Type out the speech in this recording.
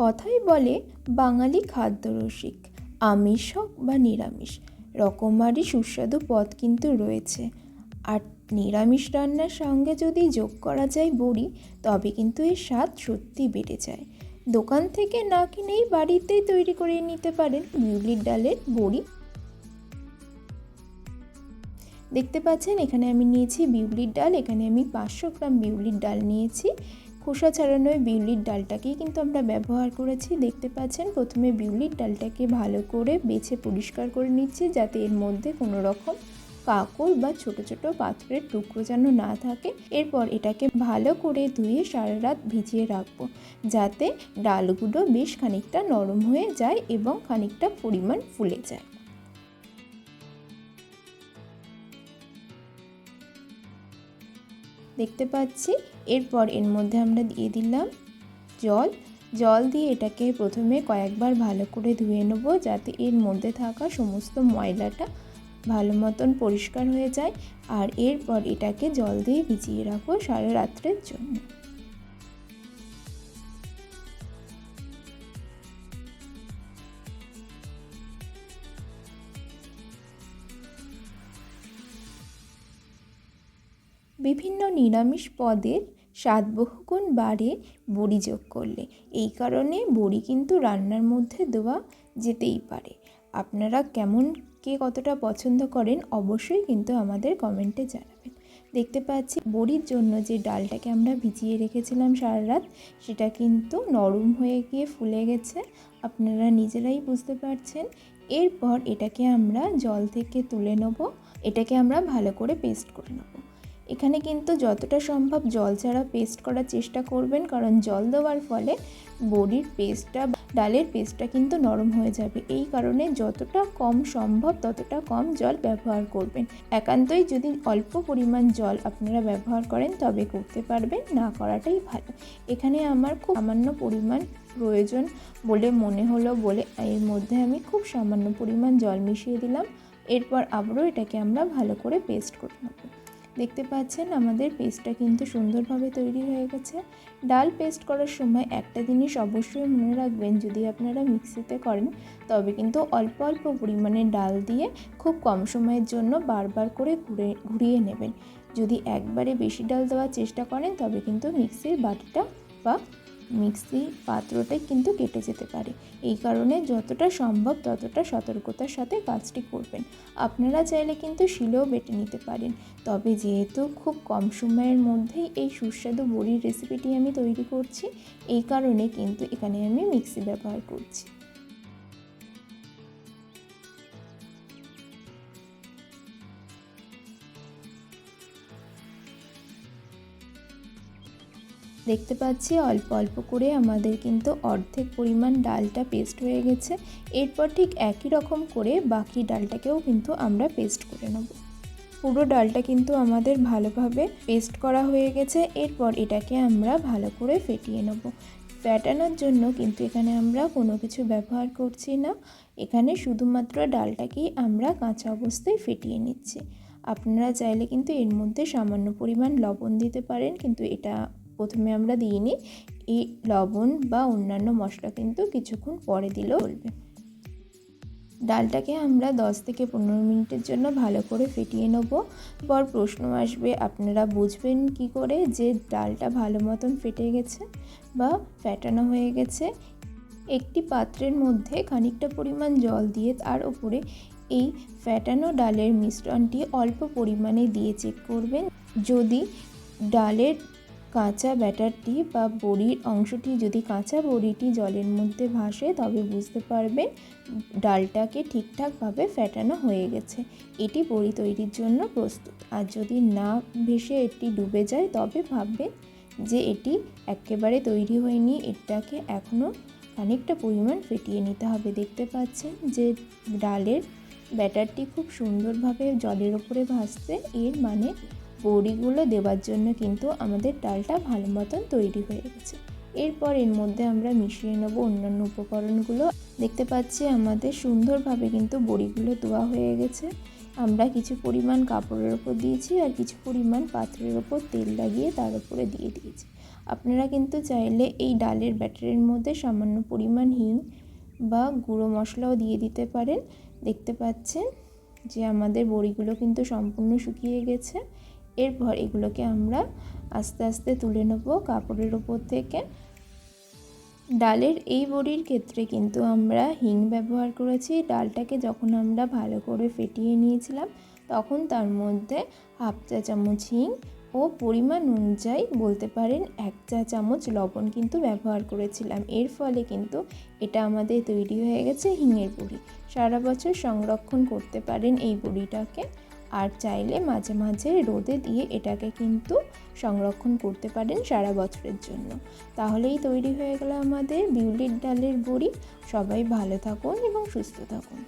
কথাই বলে বাঙালি খাদ্যরসিক, আমিষ হোক বা নিরামিষ। রকমারি সুস্বাদু পদ কিন্তু রয়েছে। আর নিরামিষ রান্নার সঙ্গে যদি যোগ করা যায় বড়ি, তবে কিন্তু এর স্বাদ সত্যি বেড়ে যায়। দোকান থেকে না কিনেই বাড়িতেই তৈরি করে নিতে পারেন বিউলির ডালের বড়ি। দেখতে পাচ্ছেন, এখানে আমি নিয়েছি বিউলির ডাল, এখানে আমি পাঁচশো গ্রাম বিউলির ডাল নিয়েছি। খোসা ছাড়ানো ওই বিউলির ডালটাকেই কিন্তু আমরা ব্যবহার করেছি। দেখতে পাচ্ছেন, প্রথমে বিউলির ডালটাকে ভালো করে বেছে পরিষ্কার করে নিচ্ছি, যাতে এর মধ্যে কোনো রকম কাকড় বা ছোট ছোট পাত্রের টুকরো যেন না থাকে। এরপর এটাকে ভালো করে ধুয়ে সারা রাত ভিজিয়ে রাখব, যাতে ডালগুলো বেশ খানিকটা নরম হয়ে যায় এবং খানিকটা পরিমাণ ফুলে যায়। দেখতে পাচ্ছি। এরপর এর মধ্যে আমরা দিয়ে দিলাম জল। জল দিয়ে এটাকে প্রথমে কয়েকবার ভালো করে ধুয়ে নেব যাতে এর মধ্যে থাকা সমস্ত ময়লাটা ভালো মতন পরিষ্কার হয়ে যায়। আর এরপর এটাকে জল দিয়ে ভিজিয়ে রাখব সারা রাত্রের জন্য। বিভিন্ন নিরামিষ পদের স্বাদ বহুগুণ বাড়ে বড়ি যোগ করলে। এই কারণে বড়ি কিন্তু রান্নার মধ্যে দেওয়া যেতেই পারে। আপনারা কেমন, কে কতটা পছন্দ করেন অবশ্যই কিন্তু আমাদের কমেন্টে জানাবেন। দেখতে পাচ্ছি বড়ির জন্য যে ডালটাকে আমরা ভিজিয়ে রেখেছিলাম সারা রাত, সেটা কিন্তু নরম হয়ে গিয়ে ফুলে গেছে। আপনারা নিজেরাই বুঝতে পারছেন। এরপর এটাকে আমরা জল থেকে তুলে নেব। এটাকে আমরা ভালো করে পেস্ট করে নেব। এখানে কিন্তু যতটা সম্ভব জল ছাড়া পেস্ট করার চেষ্টা করবেন, কারণ জল দেওয়ার ফলে বড়ির পেস্টটা ডালের পেস্টটা কিন্তু নরম হয়ে যাবে। এই কারণে যতটা কম সম্ভব ততটা কম জল ব্যবহার করবেন। একান্তই যদি অল্প পরিমাণ জল আপনারা ব্যবহার করেন, তবে করতে পারবেন, না করাটাই ভালো। এখানে আমার খুব সামান্য পরিমাণ প্রয়োজন বলে মনে হলো বলে এর মধ্যে আমি খুব সামান্য পরিমাণ জল মিশিয়ে দিলাম। এরপর আবারও এটাকে আমরা ভালো করে পেস্ট করে নেব। দেখতে পাচ্ছেন আমাদের পেস্টটা কিন্তু সুন্দরভাবে তৈরি হয়ে গেছে। ডাল পেস্ট করার সময় একটা জিনিস অবশ্যই মনে রাখবেন, যদি আপনারা মিক্সিতে করেন, তবে কিন্তু অল্প অল্প পরিমাণে ডাল দিয়ে খুব কম সময়ের জন্য বারবার করে ঘুরে, ঘুরিয়ে নেবেন। যদি একবারে বেশি ডাল দেওয়ার চেষ্টা করেন, তবে কিন্তু মিক্সির বাটিটা বা মিক্সি পাত্রটাই কিন্তু কেটে যেতে পারে। এই কারণে যতটা সম্ভব ততটা সতর্কতার সাথে কাজটি করবেন। আপনারা চাইলে কিন্তু শিলেও বেটে নিতে পারেন। তবে যেহেতু খুব কম সময়ের মধ্যেই এই সুস্বাদু বড়ির রেসিপিটি আমি তৈরি করছি, এই কারণে কিন্তু এখানে আমি মিক্সি ব্যবহার করছি। দেখতে পাচ্ছি অল্প অল্প করে আমাদের কিন্তু অর্ধেক পরিমাণ ডালটা পেস্ট হয়ে গেছে। এরপর ঠিক একই রকম করে বাকি ডালটাকেও কিন্তু আমরা পেস্ট করে নেব। পুরো ডালটা কিন্তু আমাদের ভালোভাবে পেস্ট করা হয়ে গেছে। এরপর এটাকে আমরা ভালো করে ফেটিয়ে নেব। ফ্যাটানোর জন্য কিন্তু এখানে আমরা কোনো কিছু ব্যবহার করছি না। এখানে শুধুমাত্র ডালটাকেই আমরা কাঁচা অবস্থায় ফেটিয়ে নিচ্ছি। আপনারা চাইলে কিন্তু এর মধ্যে সামান্য পরিমাণ লবণ দিতে পারেন, কিন্তু এটা প্রথমে আমরা দিইনি এই লবণ বা অন্যান্য মশলা কিন্তু কিছুক্ষণ পরে দিলেও চলবে। ডালটাকে আমরা 10 থেকে পনেরো মিনিটের জন্য ভালো করে ফেটিয়ে নেব। পর প্রশ্ন আসবে, আপনারা বুঝবেন কি করে যে ডালটা ভালো মতন ফেটে গেছে বা ফ্যাটানো হয়ে গেছে। একটি পাত্রের মধ্যে খানিকটা পরিমাণ জল দিয়ে তার উপরে এই ফ্যাটানো ডালের মিশ্রণটি অল্প পরিমাণে দিয়ে চেক করবেন। যদি ডালের কাঁচা ব্যাটারটি বা বড়ির অংশটি যদি কাঁচা বড়িটি জলের মধ্যে ভাসে, তবে বুঝতে পারবেন ডালটাকে ঠিকঠাকভাবে ফ্যাটানো হয়ে গেছে। এটি বড়ি তৈরির জন্য প্রস্তুত। আর যদি না ভেসে এটি ডুবে যায়, তবে ভাববেন যে এটি একেবারে তৈরি হয়নি। এটাকে এখনও খানিকটা পরিমাণ ফেটিয়ে নিতে হবে। দেখতে পাচ্ছেন যে ডালের ব্যাটারটি খুব সুন্দরভাবে জলের ওপরে ভাসছে। এর মানে বড়িগুলো দেওয়ার জন্য কিন্তু আমাদের ডালটা ভালো মতন তৈরি হয়ে গেছে। এরপর এর মধ্যে আমরা মিশিয়ে নেব অন্যান্য উপকরণগুলো। দেখতে পাচ্ছি আমাদের সুন্দরভাবে কিন্তু বড়িগুলো দেওয়া হয়ে গেছে। আমরা কিছু পরিমাণ কাপড়ের ওপর দিয়েছি আর কিছু পরিমাণ পাত্রের ওপর তেল লাগিয়ে তার উপরে দিয়ে দিয়েছি। আপনারা কিন্তু চাইলে এই ডালের ব্যাটারের মধ্যে সামান্য পরিমাণ হিং বা গুঁড়ো মশলাও দিয়ে দিতে পারেন। দেখতে পাচ্ছেন যে আমাদের বড়িগুলো কিন্তু সম্পূর্ণ শুকিয়ে গেছে। এরপর এগুলোকে আমরা আস্তে আস্তে তুলে নেব কাপড়ের ওপর থেকে। ডালের এই বড়ির ক্ষেত্রে কিন্তু আমরা হিং ব্যবহার করেছি। ডালটাকে যখন আমরা ভালো করে ফেটিয়ে নিয়েছিলাম, তখন তার মধ্যে হাফ চা চামচ হিং ও পরিমাণ অনুযায়ী বলতে পারেন এক চা চামচ লবণ কিন্তু ব্যবহার করেছিলাম। এর ফলে কিন্তু এটা আমাদের তৈরি হয়ে গেছে হিঙের বড়ি। সারা বছর সংরক্ষণ করতে পারেন এই বড়িটাকে। আর চাইলে মাঝে মাঝে রোদে দিয়ে এটাকে কিন্তু সংরক্ষণ করতে পারেন সারা বছরের জন্য। তাহলেই তৈরি হয়ে গেল আমাদের বিউলির ডালের বড়ি। সবাই ভালো থাকুন এবং সুস্থ থাকুন।